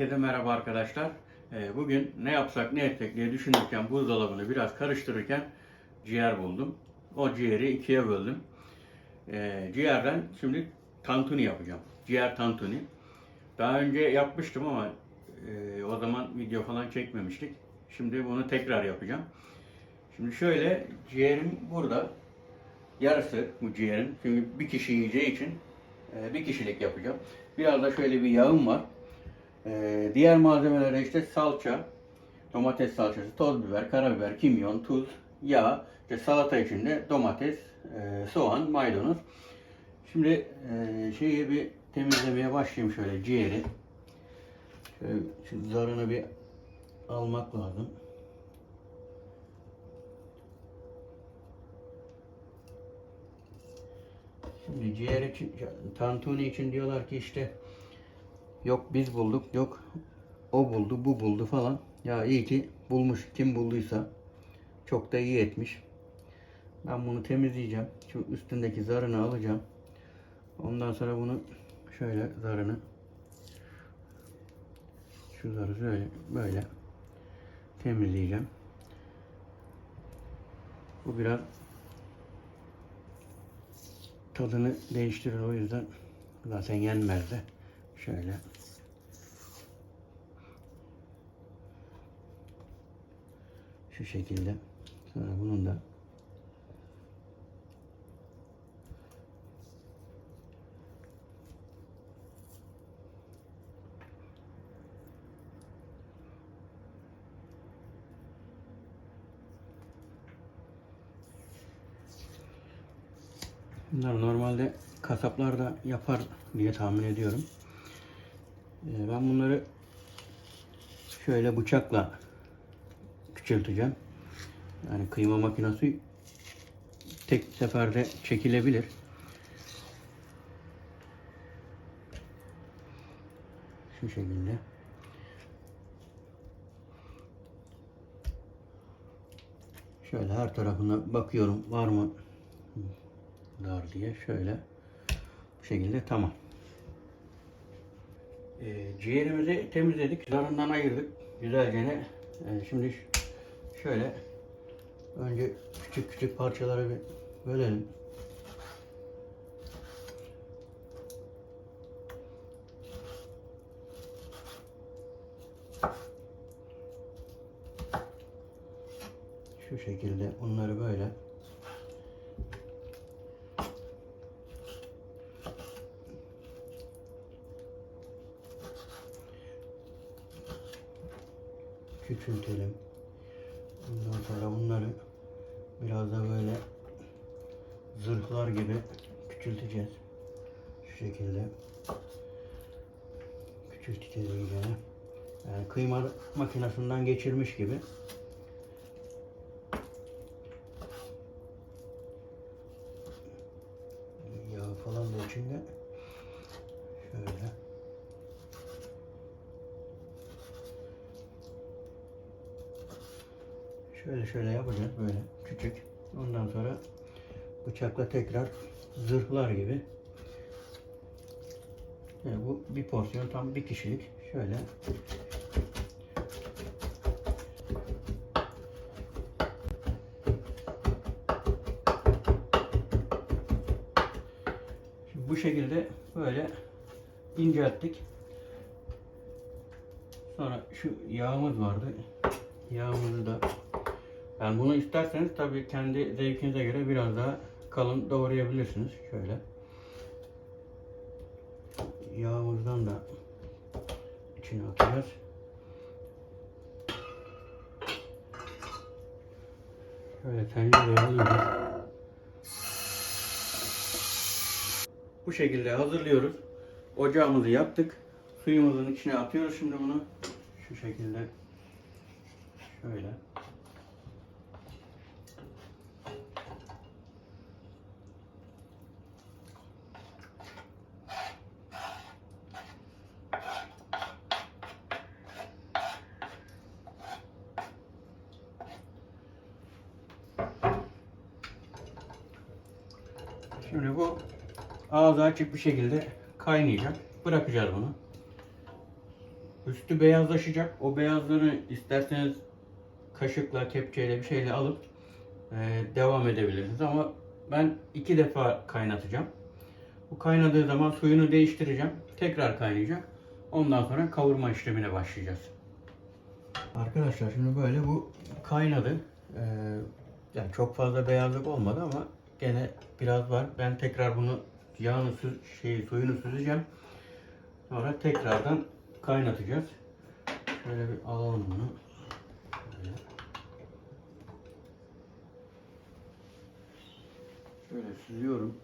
Herkese merhaba arkadaşlar. Ee, Bugün ne yapsak ne etsek diye düşünürken buzdolabını biraz karıştırırken ciğer buldum. O ciğeri ikiye böldüm. Ee, Ciğerden şimdi tantuni yapacağım. Ciğer tantuni. Daha önce yapmıştım ama e, o zaman video falan çekmemiştik. Şimdi bunu tekrar yapacağım. Şimdi şöyle ciğerim burada. Yarısı bu ciğerin. Çünkü bir kişi yiyeceği için e, bir kişilik yapacağım. Biraz da şöyle bir yağım var. Ee, diğer malzemelere işte salça, domates salçası, toz biber, karabiber, kimyon, tuz, yağ, işte salata için de domates, e, soğan, maydanoz. Şimdi e, şeyi bir temizlemeye başlayayım şöyle ciğeri. Şöyle zarını bir almak lazım. Şimdi ciğer için, tantuni için diyorlar ki işte Yok biz bulduk, yok o buldu, bu buldu falan. Ya iyi ki bulmuş. Kim bulduysa çok da iyi etmiş. Ben bunu temizleyeceğim. Şu üstündeki zarını alacağım. Ondan sonra bunu şöyle zarını şu zarı şöyle böyle temizleyeceğim. Bu biraz tadını değiştirir o yüzden zaten yenmez de. Şöyle. Şu şekilde. Sonra bunun da Bunlar normalde kasaplar da yapar diye tahmin ediyorum. Ee, Ben bunları şöyle bıçakla küçülteceğim. Yani kıyma makinesi tek seferde çekilebilir. Şu şekilde. Şöyle her tarafına bakıyorum var mı dar diye şöyle bu şekilde tamam. E, ciğerimizi temizledik, zarından ayırdık güzelce. E, şimdi şöyle önce küçük küçük parçalara bir bölelim. Şu şekilde onları böyle küçültelim. Ondan sonra bunları biraz da böyle zırhlar gibi küçülteceğiz. Şu şekilde küçülteceğiz iyice. Yani kıyma makinesinden geçirmiş gibi. Yağ falan da içinde. Şöyle. Şöyle şöyle yapacağız böyle küçük. Ondan sonra bıçakla tekrar zırhlar gibi. Yani bu bir porsiyon tam bir kişilik. Şöyle bu şekilde böyle incelttik. Sonra şu yağımız vardı. Yağımızı da yani bunu isterseniz tabii kendi zevkinize göre biraz daha kalın doğrayabilirsiniz. Şöyle. Yağımızdan da içine atacağız. Şöyle tencereye alıyoruz. Bu şekilde hazırlıyoruz. Ocağımızı yaptık. Suyumuzun içine atıyoruz şimdi bunu. Şu şekilde. Şöyle. Şimdi bu ağzı açık bir şekilde kaynayacak. Bırakacağız bunu. Üstü beyazlaşacak. O beyazları isterseniz kaşıkla, kepçeyle bir şeyle alıp e, devam edebilirsiniz. Ama ben iki defa kaynatacağım. Bu kaynadığı zaman suyunu değiştireceğim. Tekrar kaynayacak. Ondan sonra kavurma işlemine başlayacağız. Arkadaşlar şimdi böyle bu kaynadı. Ee, yani çok fazla beyazlık olmadı ama gene biraz var. Ben tekrar bunu yağını süz, şeyi suyunu süzeceğim. Sonra tekrardan kaynatacağız. Şöyle bir alalım bunu. Şöyle. Şöyle süzüyorum.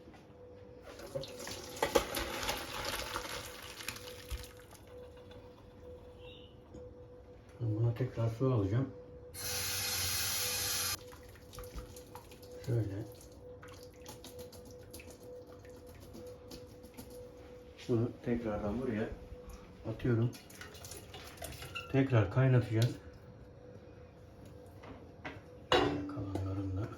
Buna tekrar su alacağım. Şöyle. Bunu tekrardan buraya atıyorum. Tekrar kaynatacağız. Kalanlarını da.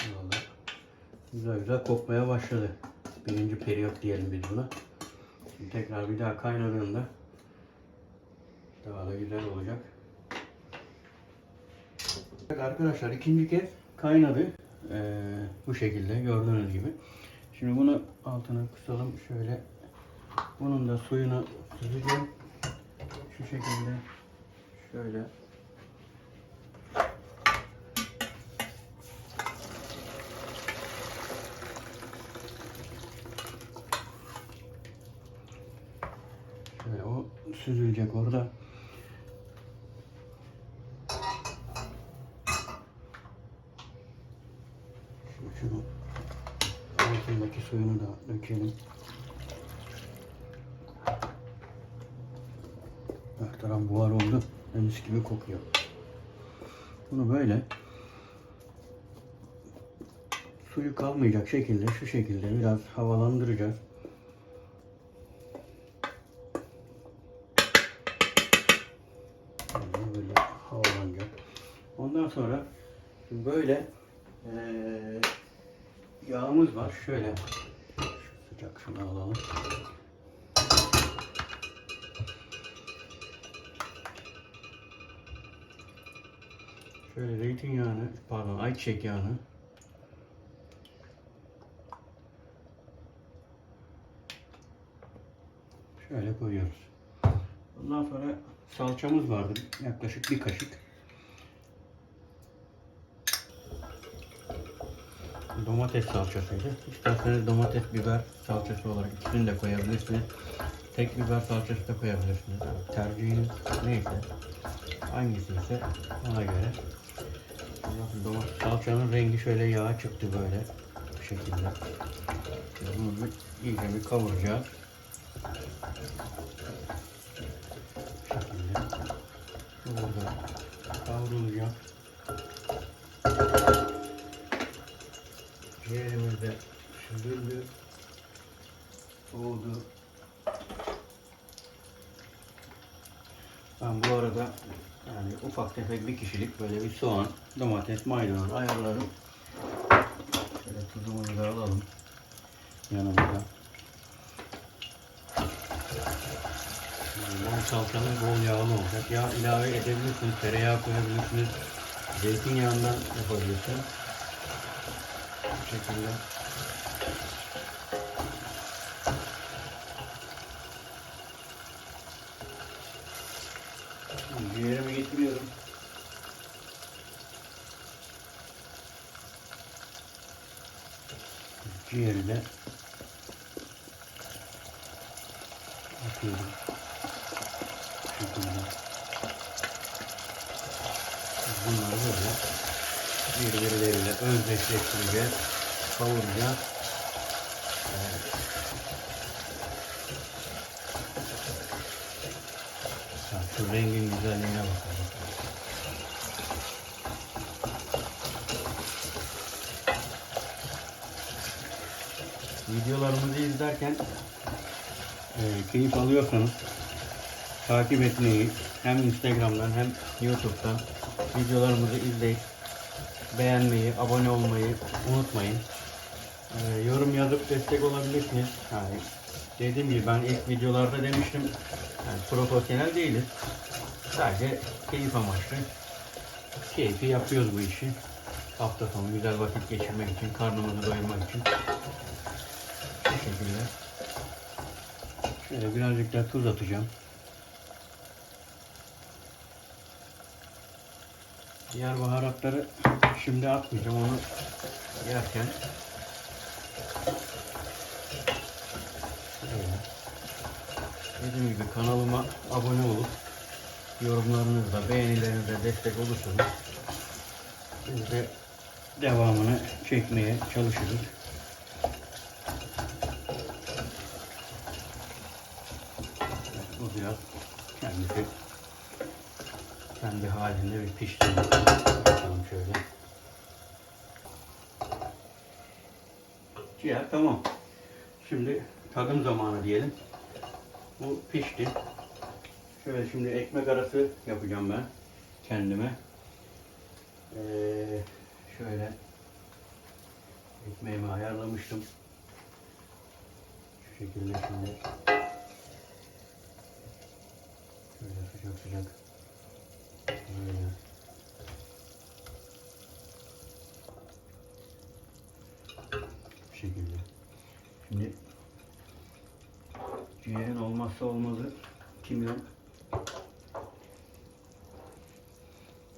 Vallahi güzel güzel kokmaya başladı. Birinci periyot diyelim biz buna. Şimdi tekrar bir daha kaynadığında daha da güzel olacak. Evet Arkadaşlar ikinci kez kaynadı. Ee, bu şekilde gördüğünüz gibi. Şimdi bunu altına kısalım şöyle. Bunun da suyunu süzeceğim. Şu şekilde şöyle Şöyle o süzülecek orada. Şimdi şunu altındaki suyunu da dökelim. Her taraf buhar oldu. ve Mis gibi kokuyor. Bunu böyle suyu kalmayacak şekilde şu şekilde biraz havalandıracağız. Böyle havalanacak. Ondan sonra böyle eee, yağımız var. Şöyle sıcak şunu alalım. Şöyle zeytinyağını, pardon ayçiçek yağını şöyle koyuyoruz. Ondan sonra salçamız vardı. Yaklaşık bir kaşık. Domates salçasıydı. İsterseniz domates, biber salçası olarak ikisini de koyabilirsiniz. Tek biber salçası da koyabilirsiniz. Tercihiniz neyse, hangisi ise ona göre. Bakın domates salçanın rengi şöyle yağa çıktı böyle. Bu şekilde. Bunu bir, iyice bir kavuracağız. Bu şekilde. Burada kavrulacak. Ciğerimiz de süzüldü. Oldu. Ben bu arada yani ufak tefek bir kişilik böyle bir soğan, domates, maydanoz ayarladım. Şöyle tuzumuzu da alalım yanımıza. Bol salçalı, bol yağlı olacak. Yağ ilave edebilirsiniz, tereyağı koyabilirsiniz, zeytinyağından yapabilirsiniz. Bu şekilde. Ciğerimi getiriyorum. Ciğeri de atıyorum. Şu şekilde. Bunları böyle birbirleriyle özdeşleştireceğiz. Kavuracağız. Evet. Şu rengin güzelliğine bakalım. Videolarımızı izlerken e, keyif alıyorsanız takip etmeyi hem Instagram'dan hem YouTube'dan videolarımızı izleyip beğenmeyi, abone olmayı unutmayın. E, yorum yazıp destek olabilirsiniz. Yani Dediğim gibi ben ilk videolarda demiştim yani profesyonel değiliz. Sadece keyif amaçlı. Keyfi yapıyoruz bu işi. Hafta sonu güzel vakit geçirmek için, karnımızı doyurmak için. Bu şekilde. Şöyle birazcık da tuz atacağım. Diğer baharatları şimdi atmayacağım onu yerken. Dediğim gibi kanalıma abone olup yorumlarınızla, beğenilerinizle destek olursanız biz de devamını çekmeye çalışırız. Bu biraz kendisi kendi halinde bir pişti. Bakalım şöyle. Ciğer tamam. Şimdi tadım zamanı diyelim. Bu pişti. Şöyle şimdi ekmek arası yapacağım ben kendime. Ee, şöyle ekmeğimi ayarlamıştım. Şu şekilde şimdi şöyle sıcak sıcak böyle bu şekilde. Şimdi ciğerin olmazsa olmazı kimyon.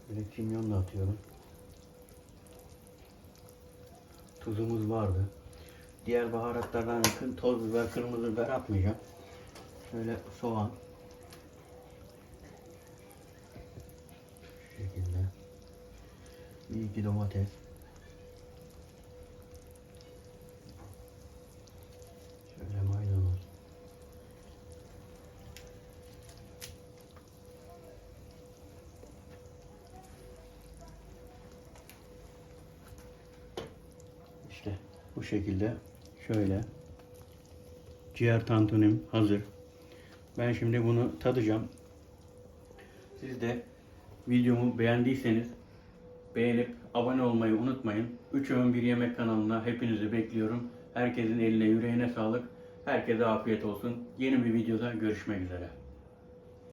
Böyle kimyon da atıyorum. Tuzumuz vardı. Diğer baharatlardan yakın toz biber, kırmızı biber atmayacağım. Şöyle soğan. Şu şekilde. Bir iki domates. Bu şekilde şöyle ciğer tantunim hazır. Ben şimdi bunu tadacağım. Siz de videomu beğendiyseniz beğenip abone olmayı unutmayın. 3 Öğün Bir Yemek kanalına hepinizi bekliyorum. Herkesin eline yüreğine sağlık. Herkese afiyet olsun. Yeni bir videoda görüşmek üzere.